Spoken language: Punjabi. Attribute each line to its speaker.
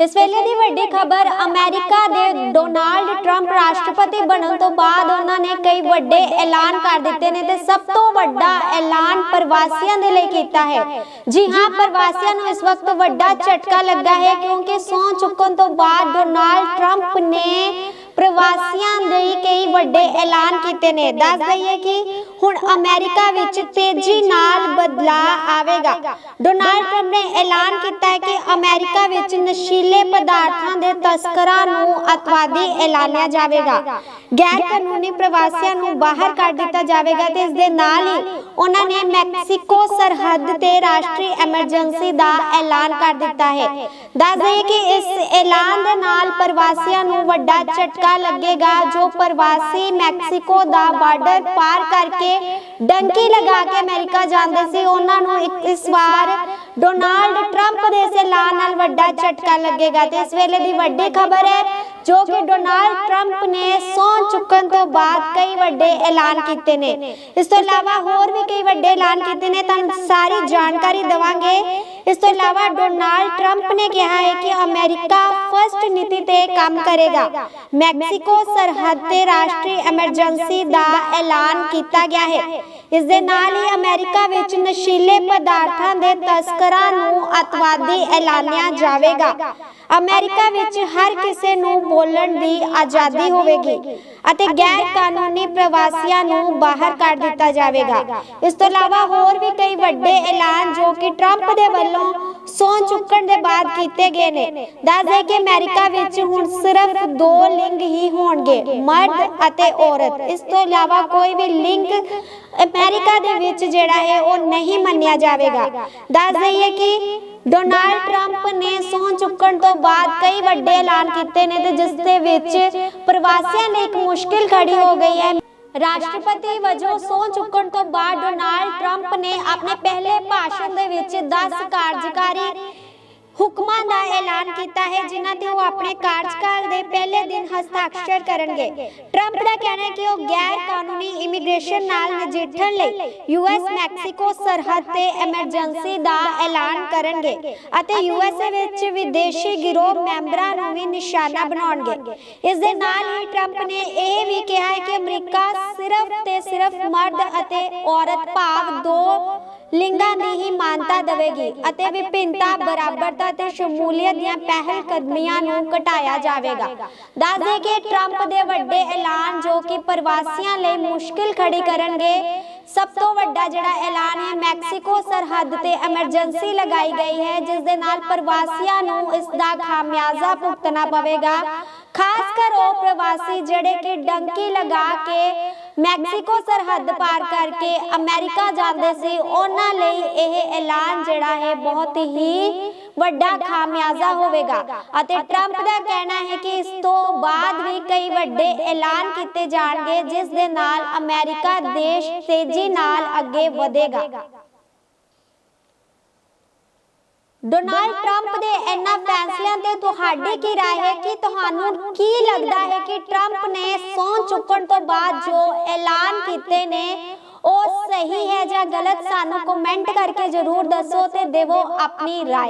Speaker 1: ਇਸ ਵੇਲੇ ਦੀ ਵੱਡੀ ਖਬਰ ਅਮਰੀਕਾ ਦੇ ਡੋਨਾਲਡ ਟਰੰਪ ਰਾਸ਼ਟਰਪਤੀ ਬਣਨ ਤੋਂ ਬਾਅਦ ਉਹਨਾਂ ਨੇ ਕਈ ਵੱਡੇ ਐਲਾਨ ਕਰ ਦਿੱਤੇ ਨੇ ਤੇ ਸਭ ਤੋਂ ਵੱਡਾ ਐਲਾਨ ਪ੍ਰਵਾਸੀਆਂ ਦੇ ਲਈ ਕੀਤਾ ਹੈ। ਜੀ ਹਾਂ, ਪ੍ਰਵਾਸੀਆਂ ਨੂੰ ਇਸ ਵਕਤ ਵੱਡਾ ਝਟਕਾ ਲੱਗਾ ਹੈ ਕਿਉਂਕਿ ਸੌਂ ਚੁੱਕਣ ਤੋਂ ਬਾਅਦ ਡੋਨਾਲਡ ਟਰੰਪ ਨੇ ਪ੍ਰਵਾਸੀਆਂ ਲਈ ਕਈ ਵੱਡੇ ਐਲਾਨ ਕੀਤੇ ਨੇ। ਦੱਸ ਦਈਏ ਕਿ ਹੁਣ ਅਮਰੀਕਾ ਵਿੱਚ ਤੇਜ਼ੀ ਨਾਲ ਬਦਲਾਅ ਆਵੇਗਾ। ਡੋਨਾਲਡ ਟਰੰਪ ਨੇ ਐਲਾਨ ਕੀਤਾ ਹੈ ਕਿ ਅਮਰੀਕਾ ਵਿੱਚ ਨਸ਼ੀਲੇ ਪਦਾਰਥਾਂ ਦੇ ਤਸਕਰਾਂ ਨੂੰ ਅਤਵਾਦੀ ਐਲਾਨਿਆ ਜਾਵੇਗਾ। ਗੈਰ ਕਾਨੂੰਨੀ ਪ੍ਰਵਾਸੀਆਂ ਨੂੰ ਬਾਹਰ ਕੱਢ ਦਿੱਤਾ ਜਾਵੇਗਾ ਤੇ ਇਸ ਦੇ ਨਾਲ ਹੀ ਉਹਨਾਂ ਨੇ ਮੈਕਸੀਕੋ ਸਰਹੱਦ ਤੇ ਰਾਸ਼ਟਰੀ ਐਮਰਜੈਂਸੀ ਦਾ ਐਲਾਨ ਕਰ ਦਿੱਤਾ ਹੈ। ਦੱਸ ਦਈਏ ਕਿ ਇਸ ਐਲਾਨ ਦੇ ਨਾਲ ਪ੍ਰਵਾਸੀਆਂ ਨੂੰ ਵੱਡਾ ਝਟਕਾ ਲੱਗੇਗਾ ਜੋ ਪ੍ਰਵਾਸੀ ਮੈਕਸੀਕੋ ਦਾ ਬਾਰਡਰ ਪਾਰ ਕਰਕੇ ਡੰਕੀ ਲਗਾ ਕੇ ਅਮਰੀਕਾ ਜਾਂਦੇ ਸੀ। ਉਹਨਾਂ ਨੂੰ ਇਸ ਵਾਰ ਡੋਨਾਲਡ ਟਰੰਪ ਦੇ ਇਸ ਨਾਲ ਵੱਡਾ ਝਟਕਾ ਲੱਗੇਗਾ ਤੇ ਇਸ ਵੇਲੇ ਦੀ ਵੱਡੀ ਖਬਰ ਹੈ ਜੋ ਕਿ ਡੋਨਾਲਡ ਟਰੰਪ ਨੇ ਸੌਂ ਚੁੱਕਣ ਤੋਂ ਬਾਅਦ ਕਈ ਵੱਡੇ ਐਲਾਨ ਕੀਤੇ ਨੇ। ਇਸ ਤੋਂ ਇਲਾਵਾ ਹੋਰ ਵੀ ਕਈ ਵੱਡੇ ਐਲਾਨ ਕੀਤੇ ਨੇ, ਤੁਹਾਨੂੰ ਸਾਰੀ ਜਾਣਕਾਰੀ ਦਵਾਂਗੇ। ਇਸ ਤੋਂ ਇਲਾਵਾ ਡੋਨਾਲਡ ਟਰੰਪ ਨੇ ਕਿਹਾ ਹੈ ਕਿ ਅਮਰੀਕਾ ਫਸਟ ਨੀਤੀ ਤੇ ਕੰਮ ਕਰੇਗਾ ਮੈਕਸੀਕੋ ਸਰਹੱਦ ਤੇ ਰਾਸ਼ਟਰੀ ਐਮਰਜੈਂਸੀ ਦਾ ਐਲਾਨ ਕੀਤਾ ਗਿਆ ਹੈ ਇਸ ਦੇ ਨਾਲ ਹੀ ਅਮਰੀਕਾ ਵਿੱਚ ਨਸ਼ੀਲੇ ਪਦਾਰਥਾਂ ਦੇ ਤਸਕਰਾਂ ਨੂੰ ਅਤਵਾਦੀ ਐਲਾਨਿਆ ਜਾਵੇਗਾ ਅਮਰੀਕਾ ਵਿੱਚ ਹਰ ਕਿਸੇ ਨੂੰ ਬੋਲਣ ਦੀ ਆਜ਼ਾਦੀ ਹੋਵੇਗੀ ਅਤੇ ਗੈਰ ਕਾਨੂੰਨੀ ਪ੍ਰਵਾਸੀਆਂ ਨੂੰ ਬਾਹਰ ਕੱਢ ਦਿੱਤਾ ਜਾਵੇਗਾ ਇਸ ਤੋਂ ਇਲਾਵਾ ਹੋਰ ਵੀ ਕਈ ਵੱਡੇ ਐਲਾਨ ਜੋ ਕਿ ਟਰੰਪ ਦੇ ਵੱਲੋਂ ਸੌਂ ਚੁੱਕਣ ਦੇ ਬਾਅਦ ਕੀਤੇ ਗਏ ਨੇ ਦੱਸਦੇ ਕਿ ਅਮਰੀਕਾ ਵਿੱਚ ਹੁਣ ਸਿਰਫ ਦੋ ਲਿੰਗ ਹੀ ਹੋਣਗੇ ਮਰਦ ਅਤੇ ਔਰਤ। ਇਸ ਤੋਂ ਇਲਾਵਾ ਕੋਈ ਵੀ ਲਿੰਗ ਅਮਰੀਕਾ ਦੇ ਵਿੱਚ ਜਿਹੜਾ ਹੈ ਉਹ ਨਹੀਂ ਮੰਨਿਆ ਜਾਵੇਗਾ। ਦੱਸ ਦਈਏ ਕਿ ਡੋਨਾਲਡ ਟਰੰਪ ਨੇ ਸਹੁੰ ਚੁੱਕਣ ਤੋਂ ਬਾਅਦ ਕਈ ਵੱਡੇ ਐਲਾਨ ਕੀਤੇ ਨੇ ਤੇ ਜਿਸ ਦੇ ਵਿੱਚ ਪ੍ਰਵਾਸੀਆਂ ਲਈ ਇੱਕ ਮੁਸ਼ਕਿਲ ਖੜੀ ਹੋ ਗਈ ਹੈ। ਰਾਸ਼ਟਰਪਤੀ ਵਜੋਂ ਸਹੁੰ ਚੁੱਕਣ ਤੋਂ ਬਾਅਦ ਡੋਨਾਲਡ ਟਰੰਪ ਨੇ ਆਪਣੇ ਪਹਿਲੇ ਭਾਸ਼ਣ ਦੇ ਵਿੱਚ 10 ਕਾਰਜਕਾਰੀ ਦਾ ਐਲਾਨ ਕੀਤਾ ਹੈ, ਜਿਨ੍ਹਾਂ ਤੇ ਉਹ ਆਪਣੇ ਕਾਰਜਕਾਲ ਦੇ ਪਹਿਲੇ ਦਿਨ ਹਸਤਾਖਰ ਕਰਨਗੇ। ਟਰੰਪ ਦਾ ਕਹਿਣਾ ਹੈ ਕਿ ਉਹ ਗੈਰ ਕਾਨੂੰਨੀ ਇਮੀਗ੍ਰੇਸ਼ਨ ਨਾਲ ਨਜਿੱਠਣ ਲਈ ਯੂਐਸ ਮੈਕਸੀਕੋ ਸਰਹੱਦ ਤੇ ਐਮਰਜੈਂਸੀ ਦਾ ਐਲਾਨ ਕਰਨਗੇ ਅਤੇ ਯੂਐਸਏ ਵਿੱਚ ਵਿਦੇਸ਼ੀ ਗਿਰੋਹ ਮੈਂਬਰਾਂ ਨੂੰ ਵੀ ਨਿਸ਼ਾਨਾ ਬਣਾਉਣਗੇ। ਇਸ ਦੇ ਨਾਲ ਹੀ ਟਰੰਪ ਨੇ ਇਹ ਵੀ ਕਿਹਾ ਹੈ ਕਿ ਅਮਰੀਕਾ ਸਿਰਫ ਤੇ ਸਿਰਫ ਮਰਦ ਅਤੇ ਔਰਤ ਭਾਵ ਦੋ ਲਿੰਗਾਂ ਦੀ ਹੀ ਮਾਨਤਾ ਦੇਵੇਗੀ ਅਤੇ ਵਿਭਿੰਨਤਾ, ਬਰਾਬਰਤਾ ਤੇ ਸ਼ਮੂਲੀਅਤ ਦੀਆਂ ਪਹਿਲ ਕਦਮੀਆਂ ਨੂੰ ਘਟਾਇਆ ਜਾਵੇਗਾ। ਦੱਸਦੇ ਕਿ ਟਰੰਪ ਦੇ ਵੱਡੇ ਐਲਾਨ ਜੋ ਕਿ ਪ੍ਰਵਾਸੀਆਂ ਲਈ ਮੁਸ਼ਕਿਲ ਖੜੀ ਕਰਨਗੇ, ਸਭ ਤੋਂ ਵੱਡਾ ਜਿਹੜਾ ਐਲਾਨ ਹੈ ਮੈਕਸੀਕੋ ਸਰਹੱਦ ਤੇ ਐਮਰਜੈਂਸੀ ਲਗਾਈ ਗਈ ਹੈ, ਜਿਸ ਦੇ ਨਾਲ ਪ੍ਰਵਾਸੀਆਂ ਨੂੰ ਇਸ ਦਾ ਖਾਮਿਆਜ਼ਾ ਭੁਗਤਣਾ ਪਵੇਗਾ। ਖਾਸ ਕਰ ਉਹ ਪ੍ਰਵਾਸੀ ਜਿਹੜੇ ਕਿ ਡੰਕੀ ਲਗਾ ਕੇ ਮੈਕਸੀਕੋ ਸਰਹੱਦ ਪਾਰ ਕਰਕੇ ਅਮਰੀਕਾ ਜਾਂਦੇ ਸੀ। ਉਹਨਾਂ ਲਈ ਇਹ ਐਲਾਨ ਜਿਹੜਾ ਹੈ ਬਹੁਤ ਹੀ ਵੱਡਾ ਖਾਮਿਆਜ਼ਾ ਹੋਵੇਗਾ। ਅਤੇ ਟਰੰਪ ਦਾ ਕਹਿਣਾ ਹੈ ਕਿ ਇਸ ਤੋਂ ਬਾਅਦ ਵੀ ਕਈ ਵੱਡੇ ਐਲਾਨ ਕੀਤੇ ਜਾਣਗੇ, ਜਿਸ ਦੇ ਨਾਲ ਅਮਰੀਕਾ ਦੇਸ਼ ਤੇਜ਼ੀ ਨਾਲ ਅੱਗੇ ਵਧੇਗਾ। ਡੋਨਾਲਡ ਟਰੰਪ ਦੇ ਇਹਨਾਂ ਫੈਸਲਿਆਂ ਤੇ ਤੁਹਾਡੀ ਕੀ رائے ਹੈ ਕਿ ਤੁਹਾਨੂੰ ਕੀ ਲੱਗਦਾ ਹੈ ਕਿ ਟਰੰਪ ਨੇ ਸੌਂ ਚੁੱਕਣ ਤੋਂ ਬਾਅਦ ਜੋ ਐਲਾਨ ਕੀਤੇ ਨੇ ਉਹ ਸਹੀ ਹੈ ਜਾਂ ਗਲਤ ਸਾਨੂੰ ਕਮੈਂਟ ਕਰਕੇ ਜ਼ਰੂਰ ਦੱਸੋ ਤੇ ਦੇਵੋ ਆਪਣੀ رائے